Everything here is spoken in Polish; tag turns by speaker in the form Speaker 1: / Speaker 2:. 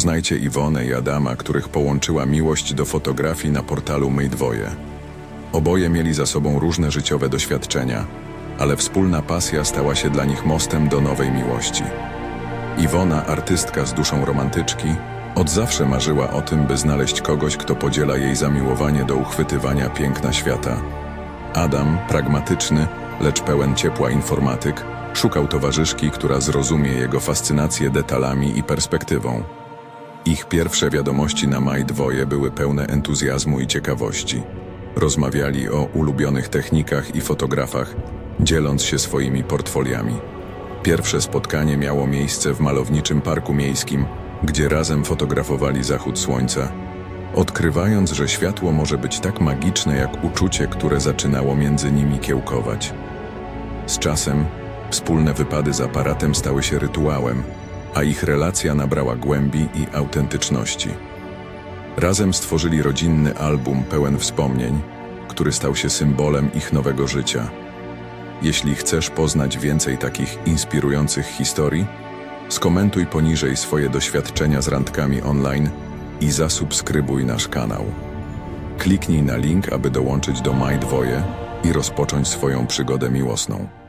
Speaker 1: Poznajcie Iwonę i Adama, których połączyła miłość do fotografii na portalu My Dwoje. Oboje mieli za sobą różne życiowe doświadczenia, ale wspólna pasja stała się dla nich mostem do nowej miłości. Iwona, artystka z duszą romantyczki, od zawsze marzyła o tym, by znaleźć kogoś, kto podziela jej zamiłowanie do uchwytywania piękna świata. Adam, pragmatyczny, lecz pełen ciepła informatyk, szukał towarzyszki, która zrozumie jego fascynację detalami i perspektywą. Ich pierwsze wiadomości na Maj dwoje były pełne entuzjazmu i ciekawości. Rozmawiali o ulubionych technikach i fotografach, dzieląc się swoimi portfoliami. Pierwsze spotkanie miało miejsce w malowniczym parku miejskim, gdzie razem fotografowali zachód słońca, odkrywając, że światło może być tak magiczne jak uczucie, które zaczynało między nimi kiełkować. Z czasem wspólne wypady z aparatem stały się rytuałem, a ich relacja nabrała głębi i autentyczności. Razem stworzyli rodzinny album pełen wspomnień, który stał się symbolem ich nowego życia. Jeśli chcesz poznać więcej takich inspirujących historii, skomentuj poniżej swoje doświadczenia z randkami online i zasubskrybuj nasz kanał. Kliknij na link, aby dołączyć do My Dwoje i rozpocząć swoją przygodę miłosną.